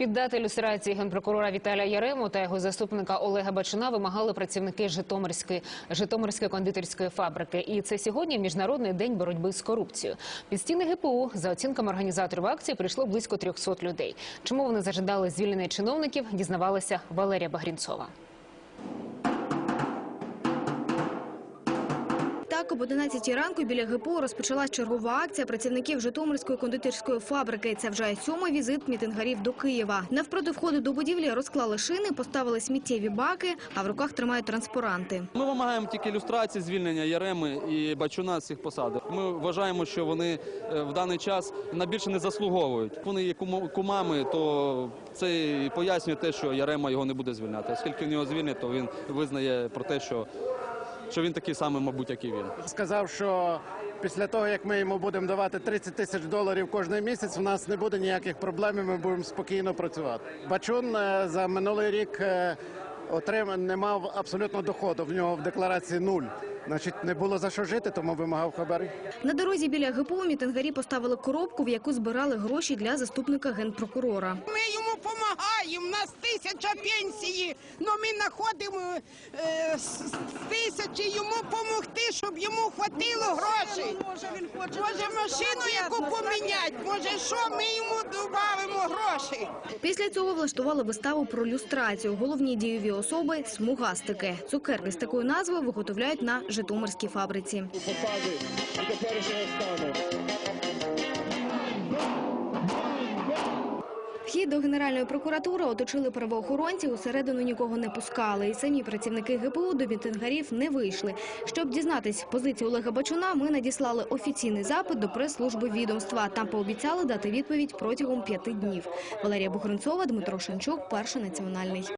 Піддати люстрації генпрокурора Віталія Ярему та його заступника Олега Бачина вимагали працівники Житомирської Житомирської кондитерської фабрики. І це сьогодні міжнародний день боротьби з корупцією. Під стіни ГПУ за оцінками організаторів акції прийшло близько 300 людей. Чому вони зажидали звільнення чиновників? Дізнавалася Валерія Багрінцова. Так, об 11 ранку біля ГПУ розпочалась чергова акція працівників Житомирської кондитерської фабрики. Це вже сьомий візит мітингарів до Києва. Навпроти входу до будівлі розклали шини, поставили сміттєві баки, а в руках тримають транспаранти. Ми вимагаємо тільки люстрації, звільнення Яреми і Бачуна з цих посад. Ми вважаємо, що вони е, в даний час на більше не заслуговують. Вони є кумами, то це пояснює те, що Ярема його не буде звільняти. Оскільки в нього звільнять, то він визнає про те, що, що він такий самий, мабуть, як і він. сказав, що після того, як ми йому будемо давати 30 тисяч доларів кожен місяць, у нас не буде ніяких проблем, і ми будемо спокійно працювати. Бачун е, за минулий рік е, отримав, не мав абсолютно доходу. В нього в декларації нуль. Значить, не було за що жити, тому вимагав хабарі. На дорозі біля ГПУ мітингарі поставили коробку, в яку збирали гроші для заступника генпрокурора. Ми йому допомагаємо, нас тисяча пенсії, але ми знаходимо е, з тисячі йому допомогти, щоб йому хватило грошей. Може, він хоче може машину яку поміняти, може що, ми йому додамо грошей. Після цього влаштували виставу про люстрацію. Головні дієві особи – смугастики. Цукерки з такою назвою виготовляють на Житомирській фабриці. Вхід до Генеральної прокуратури оточили правоохоронці, усередину нікого не пускали. І самі працівники ГПУ до мітингарів не вийшли. Щоб дізнатись позицію Олега Бачуна, ми надіслали офіційний запит до прес-служби відомства. Там пообіцяли дати відповідь протягом п'яти днів. Валерія Бухаренцова, Дмитро Шанчук, Перший національний.